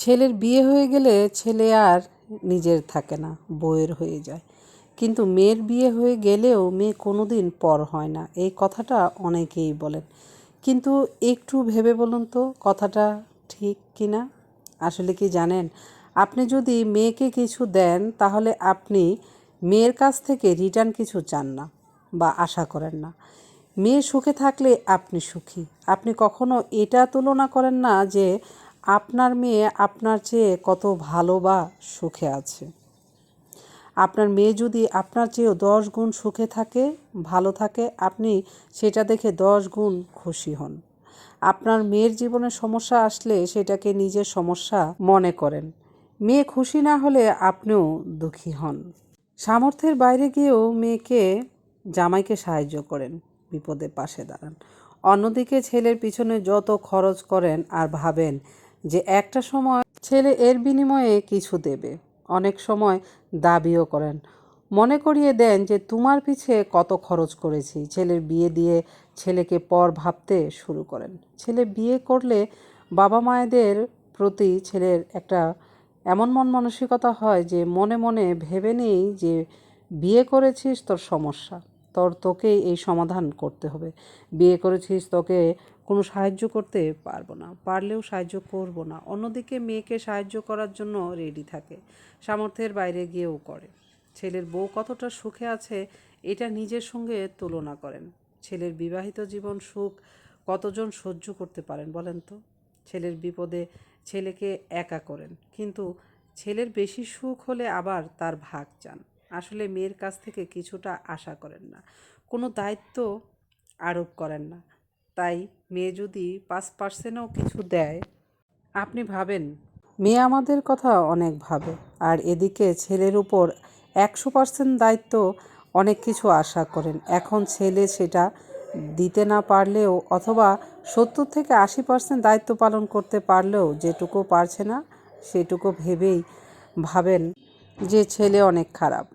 ছেলের বিয়ে হয়ে গেলে ছেলে আর নিজের থাকে না, বউয়ের হয়ে যায়। কিন্তু মেয়ের বিয়ে হয়ে গেলেও মেয়ে কোনো দিন পর হয় না, এই কথাটা অনেকেই বলেন। কিন্তু একটু ভেবে বলুন তো, কথাটা ঠিক কি না? আসলে কি জানেন, আপনি যদি মেয়েকে কিছু দেন, তাহলে আপনি মেয়ের কাছ থেকে রিটার্ন কিছু চান না বা আশা করেন না। মেয়ে সুখে থাকলে আপনি সুখী। আপনি কখনো এটা তুলনা করেন না যে আপনার মেয়ে আপনার চেয়ে কত ভালো বা সুখে আছে? আপনার মেয়ে যদি আপনার চেয়েও দশ গুণ সুখে থাকে, ভালো থাকে, আপনি সেটা দেখে দশ গুণ খুশি হন। আপনার মেয়ের জীবনে সমস্যা আসলে সেটাকে নিজের সমস্যা মনে করেন। মেয়ে খুশি না হলে আপনিও দুঃখী হন। সামর্থ্যের বাইরে গিয়েও মেয়েকে, জামাইকে সাহায্য করেন বিপদে পাশে দাঁড়ান। অন্যদিকে ছেলের পিছনে যত খরচ করেন আর ভাবেন যে একটা সময় ছেলে এর বিনিময়ে কিছু দেবে। অনেক সময় দাবিও করেন। মনে করিয়ে দেন যে, তোমার পিছে কত খরচ করেছি। ছেলের বিয়ে দিয়ে ছেলেকে পর ভাবতে শুরু করেন। ছেলে বিয়ে করলে বাবা মায়েদের প্রতি ছেলের একটা এমন মন মানসিকতা হয় যে, মনে মনে ভেবে নেই যে, বিয়ে করেছিস তোর সমস্যা। তোর তোকে এই সমাধান করতে হবে। বিয়ে করেছিস তোকে কোনো সাহায্য করতে পারব না, পারলেও সাহায্য করব না। অন্যদিকে মেয়েকে সাহায্য করার জন্য রেডি থাকে, সামর্থ্যের বাইরে গিয়েও করে। ছেলের বউ কতটা সুখে আছে, এটা নিজের সঙ্গে তুলনা করেন। ছেলের বিবাহিত জীবন সুখ কতজন সহ্য করতে পারেন বলেন তো? ছেলের বিপদে ছেলেকে একা করেন, কিন্তু ছেলের বেশি সুখ হলে আবার তার ভাগ চান। আসলে মেয়ের কাছ থেকে কিছুটা আশা করেন না, কোনো দায়িত্ব আরোপ করেন না। তাই মেয়ে যদি পাঁচ পার্সেন্টও কিছু দেয়, আপনি ভাবেন? মেয়ে আমাদের কথা অনেক ভাবে, আর এদিকে ছেলের উপর একশো পার্সেন্ট দায়িত্ব অনেক কিছু আশা করেন। এখন ছেলে সেটা দিতে না পারলেও অথবা সত্তর থেকে আশি পার্সেন্ট দায়িত্ব পালন করতে পারলেও যেটুকু পারছে না, সেটুকু ভেবেই ভাবেন যে ছেলে অনেক খারাপ।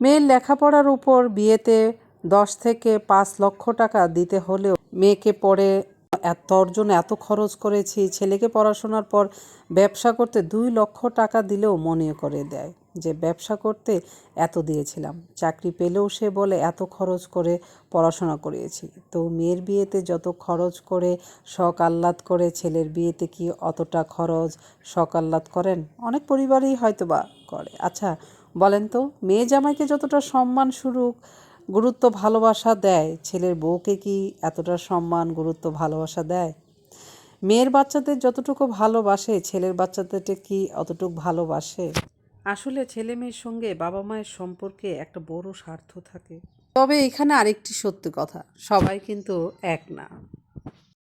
মেয়ের লেখাপড়ার উপর বিয়েতে দশ থেকে পাঁচ লক্ষ টাকা দিতে হলেও মেয়েকে পড়ে এত তোর জন্য এত খরচ করেছি, ছেলেকে পড়াশোনার পর ব্যবসা করতে দুই লক্ষ টাকা দিলেও মনে করে দেয় যে ব্যবসা করতে এত দিয়েছিলাম। চাকরি পেলেও সে বলে, এত খরচ করে পড়াশোনা করিয়েছি তো মেয়ের বিয়েতে যত খরচ করে শখ আহ্লাদ করে, ছেলের বিয়েতে কি অতটা খরচ শখ আহ্লাদ করেন? অনেক পরিবারই হয়তো বা করে। আচ্ছা বলেন তো, মেয়ে জামাইকে যতটা সম্মান সুরুক গুরুত্ব ভালোবাসা দেয়। ছেলের বউকে কি এতটা সম্মান গুরুত্ব ভালোবাসা দেয়? মেয়ের বাচ্চাদের যতটুকু ভালোবাসে ছেলের বাচ্চাদেরকে কি অতটুকু ভালোবাসে? আসলে ছেলে মেয়ের সঙ্গে বাবা মায়ের সম্পর্কে একটা বড় স্বার্থ থাকে। তবে এখানে আরেকটি সত্যি কথা সবাই কিন্তু এক না।